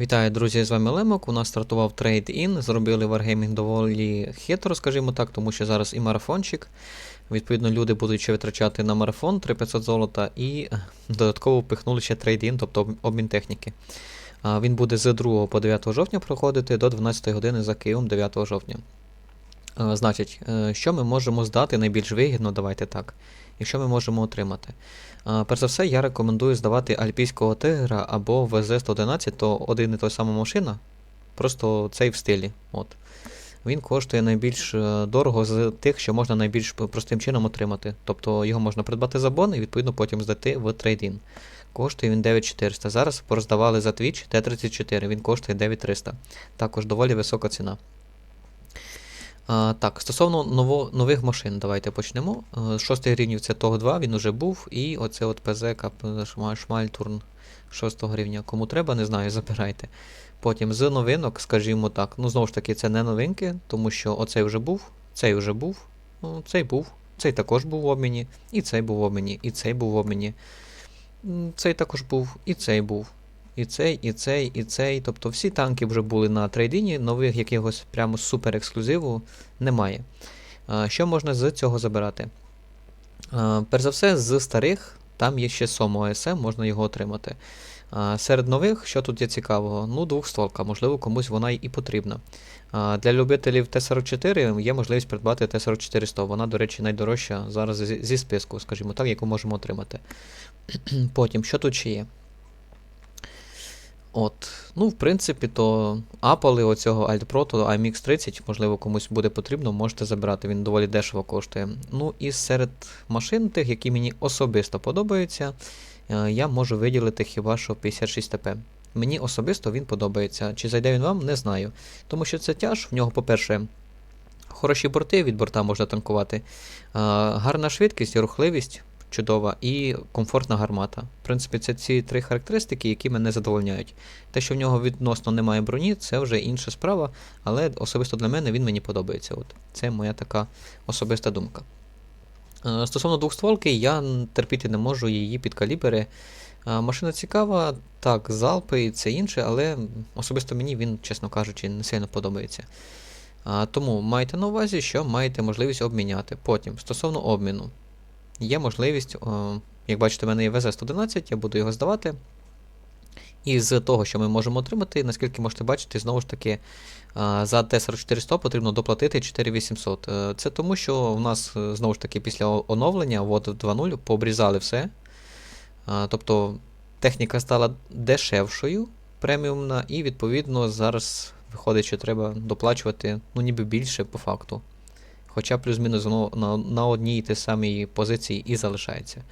Вітаю, друзі, з вами Лемок. У нас стартував трейд-ін. Зробили Wargaming доволі хитро, скажімо так, тому що зараз і марафончик. Відповідно, люди будуть ще витрачати на марафон 3500 золота і е, додатково впихнули ще трейд-ін, тобто обмін техніки. Він буде з 2 по 9 жовтня проходити до 12 години за Києвом 9 жовтня. Значить, е, що ми можемо здати найбільш вигідно, давайте так. І що ми можемо отримати? Перш за все, я рекомендую здавати Альпійського тигра або ВЗ-111, то один і той сама машина, просто цей в стилі. От. Він коштує найбільш е, дорого з тих, що можна найбільш простим чином отримати. Тобто його можна придбати за бон і відповідно потім здати в трейдін. Коштує він 9400. Зараз пороздавали за Twitch Т-34, він коштує 9300. Також доволі висока ціна. А, так, стосовно ново, нових машин, давайте почнемо. Е, Шостий рівнів це ТОГ 2, він уже був. І оце от ПЗ Шмальтурн 6 рівня. Кому треба, не знаю, забирайте. Потім з новинок, скажімо так, ну знову ж таки, це не новинки, тому що оцей вже був, цей вже був, ну, цей був, цей також був в обміні, і цей був в обміні, і цей був в обміні. Цей також був, і цей був. І цей, і цей, і цей. Тобто всі танки вже були на трейдині, нових якогось прямо супер ексклюзиву немає. Що можна з цього забирати? Перш за все, з старих там є ще Сомо ОСМ, можна його отримати. Серед нових, що тут є цікавого? Ну, двохстволка, можливо, комусь вона і потрібна. Для любителів Т-44 є можливість придбати Т-44-100. Вона, до речі, найдорожча зараз зі списку, скажімо так, яку можемо отримати. Потім, що тут ще є? От, ну, в принципі, то апали оцього то IMX 30, можливо, комусь буде потрібно, можете забирати, він доволі дешево коштує. Ну і серед машин, тих, які мені особисто подобаються, е, я можу виділити хіба що 56 ТП. Мені особисто він подобається. Чи зайде він вам, не знаю. Тому що це тяж, в нього, по-перше, хороші борти, від борта можна танкувати, е, гарна швидкість, рухливість чудова і комфортна гармата. В принципі, це ці три характеристики, які мене задовольняють. Те, що в нього відносно немає броні, це вже інша справа, але особисто для мене він мені подобається. От. Це моя така особиста думка. Е, Стосовно двохстволки, я терпіти не можу її під калібри. Е, Машина цікава, так, залпи і це інше, але особисто мені він, чесно кажучи, не сильно подобається. Тому майте на увазі, що маєте можливість обміняти. Потім, стосовно обміну, є можливість, як бачите, в мене є ВЗ-111, я буду його здавати. І з того, що ми можемо отримати, наскільки можете бачити, знову ж таки, за Т-4400 потрібно доплатити 4800. Е, Це тому, що в нас, е, знову ж таки, після оновлення вот 2.0 пообрізали все. Тобто техніка стала дешевшою, преміумна, і відповідно зараз виходить, що треба доплачувати ну, ніби більше по факту. Хоча плюс-мінус на, на одній і тій самій позиції і залишається.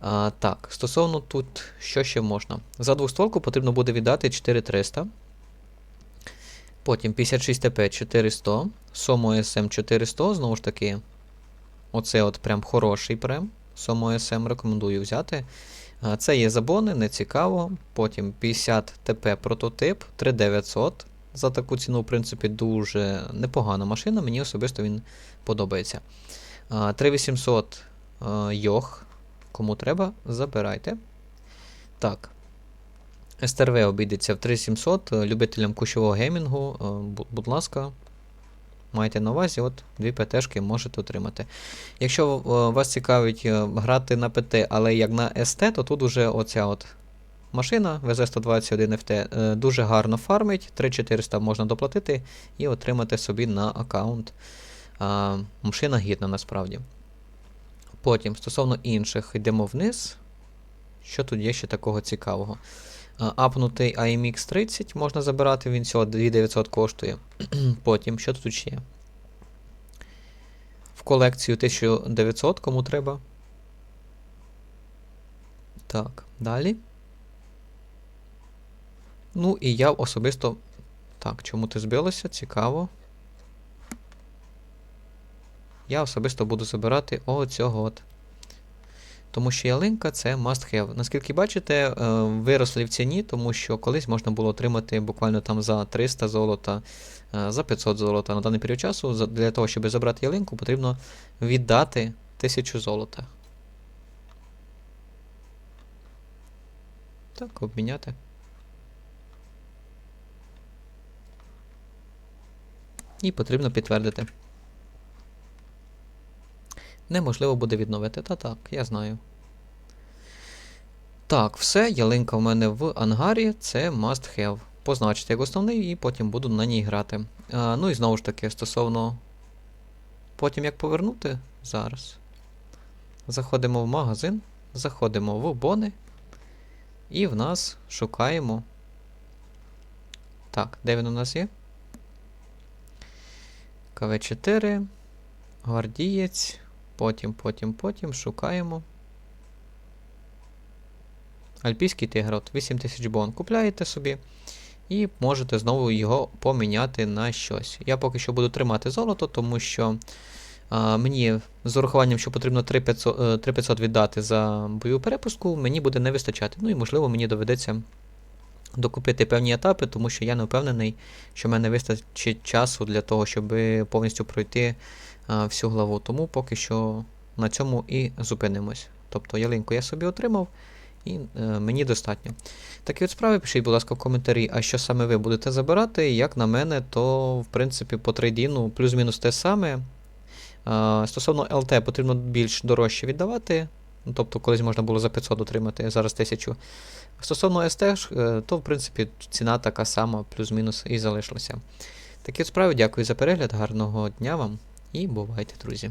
А, так, стосовно тут, що ще можна? За двостволку потрібно буде віддати 4300. Потім 56 ТП 400, Сомо СМ 400, знову ж таки, оце от прям хороший прем. Сомо СМ рекомендую взяти. Це є забони, не цікаво. Потім 50 ТП прототип 3900. За таку ціну, в принципі, дуже непогана машина. Мені особисто він подобається. 3800 а, Йох. Кому треба, забирайте. Так. СТРВ обійдеться в 3700. е, Любителям кущового геймінгу, е, будь ласка, майте на увазі, от дві ПТшки можете отримати. Якщо е, вас цікавить е, грати на ПТ, але як на СТ, то тут уже оця от машина VZ121 FT е, дуже гарно фармить, 3400 можна доплатити і отримати собі на аккаунт. Машина гідна насправді. Потім, стосовно інших, йдемо вниз. Що тут є ще такого цікавого? Апнутий IMX 30 можна забирати, він всього 2900 коштує. Потім, що тут ще є? В колекцію 1900, кому треба. Так, далі. Ну і я особисто. Так, чому ти збилося? Цікаво. Я особисто буду забирати оцього от. Тому що ялинка це must have. Наскільки бачите, е, виросли в ціні, тому що колись можна було отримати буквально там за 300 золота, е, за 500 золота. На даний період часу для того, щоб забрати ялинку, потрібно віддати 1000 золота. Так, обміняти. І потрібно підтвердити. Неможливо буде відновити. Та так, я знаю. Так, все, ялинка в мене в ангарі, це must have. Позначити як основний і потім буду на ній грати. А, ну і знову ж таки, стосовно. Потім як повернути зараз. Заходимо в магазин, заходимо в бони. І в нас шукаємо. Так, де він у нас є? КВ4, гвардієць. Потім, потім, потім шукаємо. Альпійський тигрот, 8000 бон. Купляєте собі і можете знову його поміняти на щось. Я поки що буду тримати золото, тому що а, мені з урахуванням, що потрібно 3500, е, 3500 віддати за бойову перепустку, мені буде не вистачати. Ну і можливо мені доведеться докупити певні етапи, тому що я не впевнений, що в мене вистачить часу для того, щоб повністю пройти а, всю главу. Тому поки що на цьому і зупинимось. Тобто ялинку я собі отримав. І е, мені достатньо. Такі от справи, пишіть, будь ласка, в коментарі, а що саме ви будете забирати. Як на мене, то в принципі по трейдіну плюс-мінус те саме. Е, стосовно ЛТ потрібно більш дорожче віддавати. Ну, тобто колись можна було за 500 отримати, зараз 1000. Стосовно СТ, е, то в принципі ціна така сама, плюс-мінус і залишилася. Такі справи, дякую за перегляд, гарного дня вам і бувайте, друзі.